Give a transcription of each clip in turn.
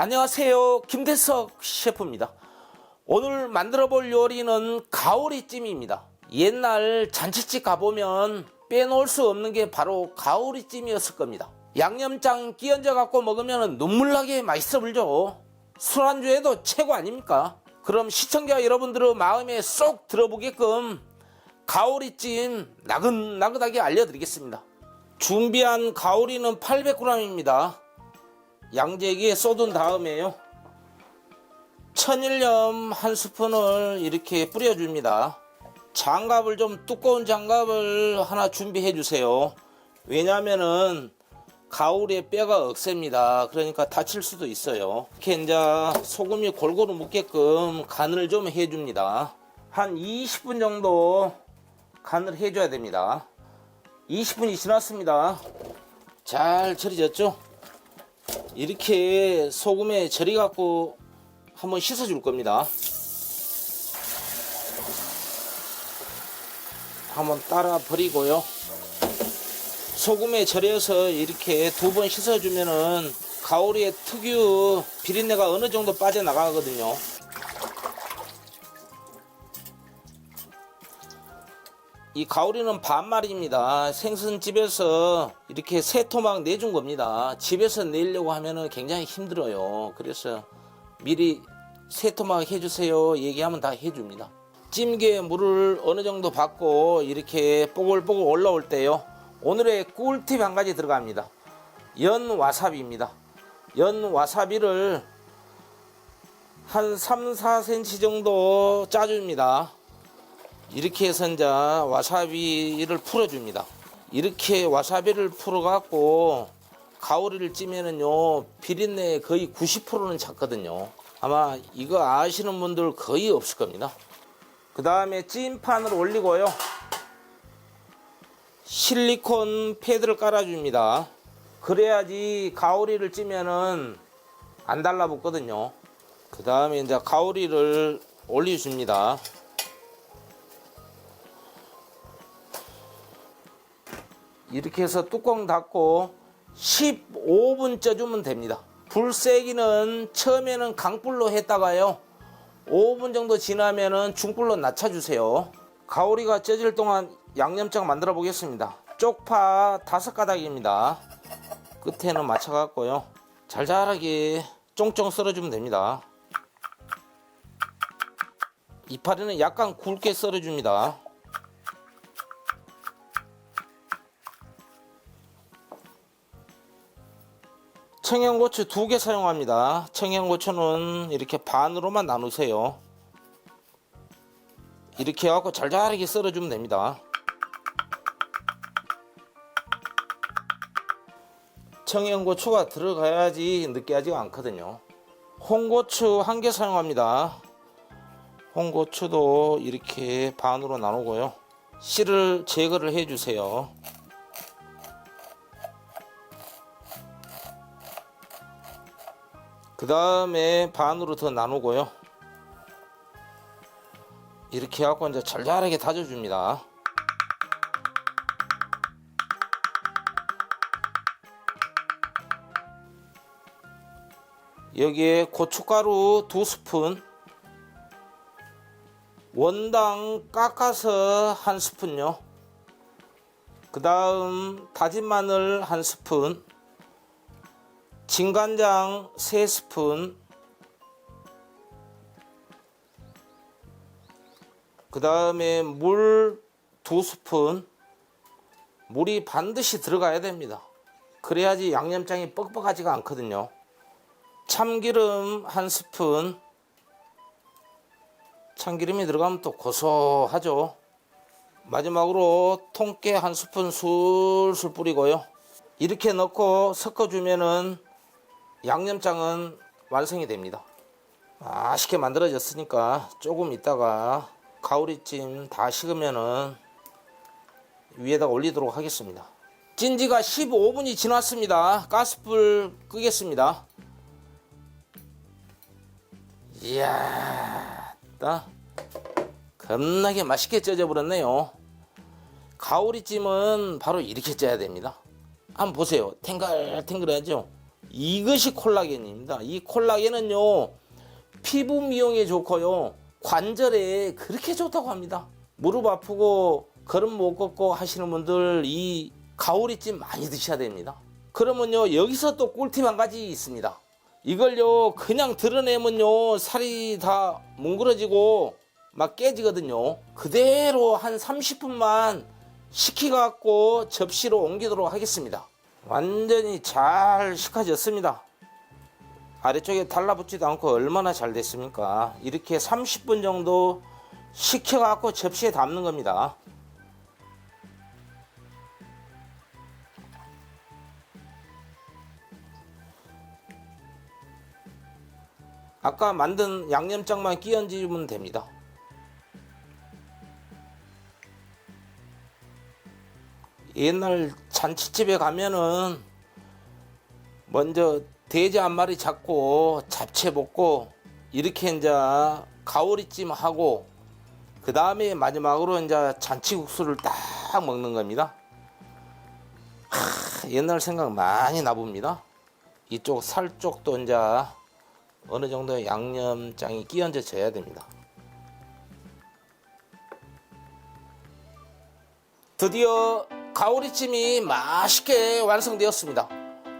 안녕하세요. 김대석 셰프입니다. 오늘 만들어 볼 요리는 가오리찜입니다. 옛날 잔치집 가보면 빼놓을 수 없는 게 바로 가오리찜이었을 겁니다. 양념장 끼얹어 갖고 먹으면 눈물나게 맛있어 불죠. 술안주에도 최고 아닙니까? 그럼 시청자 여러분들의 마음에 쏙 들어보게끔 가오리찜 나긋나긋하게 알려드리겠습니다. 준비한 가오리는 800g입니다. 양재기에 쏟은 다음에요. 천일염 한 스푼을 이렇게 뿌려줍니다. 장갑을 좀 두꺼운 장갑을 하나 준비해 주세요. 왜냐면은 가오리의 뼈가 억셉니다. 그러니까 다칠 수도 있어요. 이렇게 이제 소금이 골고루 묻게끔 간을 좀 해줍니다. 한 20분 정도 간을 해줘야 됩니다. 20분이 지났습니다. 잘 절여졌죠? 이렇게 소금에 절여 갖고 한번 씻어 줄 겁니다. 한번 따라 버리고요. 소금에 절여서 이렇게 두 번 씻어 주면은 가오리의 특유 비린내가 어느 정도 빠져나가거든요. 이 가오리는 반말입니다. 생선집에서 이렇게 세 토막 내준 겁니다. 집에서 내려고 하면은 굉장히 힘들어요. 그래서 미리 세 토막 해주세요. 얘기하면 다 해줍니다. 찜기에 물을 어느 정도 받고 이렇게 뽀글뽀글 올라올 때요. 오늘의 꿀팁 한 가지 들어갑니다. 연 와사비입니다. 연 와사비를 한 3, 4cm 정도 짜줍니다. 이렇게 해서 이제 와사비를 풀어줍니다. 이렇게 와사비를 풀어갖고 가오리를 찌면은요 비린내 거의 90%는 잡거든요. 아마 이거 아시는 분들 거의 없을 겁니다. 그 다음에 찜판을 올리고요. 실리콘 패드를 깔아줍니다. 그래야지 가오리를 찌면은 안 달라붙거든요. 그 다음에 이제 가오리를 올려줍니다. 이렇게 해서 뚜껑 닫고 15분 쪄주면 됩니다. 불 세기는 처음에는 강불로 했다가요. 5분 정도 지나면은 중불로 낮춰주세요. 가오리가 쪄질 동안 양념장 만들어 보겠습니다. 쪽파 다섯 가닥입니다. 끝에는 맞춰갖고요. 잘잘하게 쫑쫑 썰어주면 됩니다. 이파리는 약간 굵게 썰어줍니다. 청양고추 두 개 사용합니다. 청양고추는 이렇게 반으로만 나누세요. 이렇게 해갖고 잘잘하게 썰어주면 됩니다. 청양고추가 들어가야지 느끼하지가 않거든요. 홍고추 한 개 사용합니다. 홍고추도 이렇게 반으로 나누고요. 씨를 제거를 해주세요. 그 다음에 반으로 더 나누고요. 이렇게 해갖고 이제 잘잘하게 다져줍니다. 여기에 고춧가루 두 스푼, 원당 깎아서 한 스푼요. 그 다음 다진 마늘 한 스푼, 진간장 3스푼 그 다음에 물 2스푼 물이 반드시 들어가야 됩니다. 그래야지 양념장이 뻑뻑하지가 않거든요. 참기름 한 스푼. 참기름이 들어가면 또 고소하죠. 마지막으로 통깨 한 스푼 술술 뿌리고요. 이렇게 넣고 섞어주면은 양념장은 완성이 됩니다. 맛있게 만들어졌으니까 조금 있다가 가오리찜 다 식으면은 위에다 올리도록 하겠습니다. 찐지가 15분이 지났습니다. 가스불 끄겠습니다. 이야, 따 겁나게 맛있게 쪄져 버렸네요. 가오리찜은 바로 이렇게 쪄야 됩니다. 한번 보세요. 탱글탱글하죠? 이것이 콜라겐입니다. 이 콜라겐은요 피부 미용에 좋고요 관절에 그렇게 좋다고 합니다. 무릎 아프고 걸음 못 걷고 하시는 분들 이 가오리찜 많이 드셔야 됩니다. 그러면요 여기서 또 꿀팁 한 가지 있습니다. 이걸요 그냥 드러내면요 살이 다 뭉그러지고 막 깨지거든요. 그대로 한 30분만 식혀갖고 접시로 옮기도록 하겠습니다. 완전히 잘 식혀졌습니다. 아래쪽에 달라붙지도 않고 얼마나 잘 됐습니까? 이렇게 30분 정도 식혀갖고 접시에 담는 겁니다. 아까 만든 양념장만 끼얹으면 됩니다. 옛날 잔치집에 가면은 먼저 돼지 한 마리 잡고 잡채 먹고 이렇게 이제 가오리찜 하고 그 다음에 마지막으로 이제 잔치국수를 딱 먹는 겁니다. 하, 옛날 생각 많이 나봅니다. 이쪽 살 쪽도 이제 어느 정도의 양념장이 끼얹어져야 됩니다. 드디어 가오리찜이 맛있게 완성되었습니다.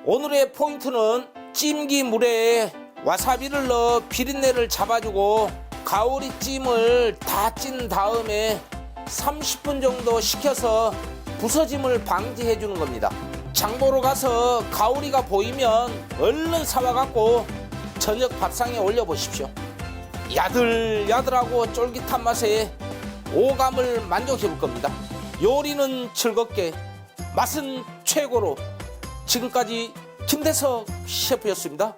오늘의 포인트는 찜기 물에 와사비를 넣어 비린내를 잡아주고 가오리찜을 다 찐 다음에 30분 정도 식혀서 부서짐을 방지해 주는 겁니다. 장보러 가서 가오리가 보이면 얼른 사와갖고 저녁 밥상에 올려보십시오. 야들야들하고 쫄깃한 맛에 오감을 만족해 볼 겁니다. 요리는 즐겁게, 맛은 최고로. 지금까지 김대석 셰프였습니다.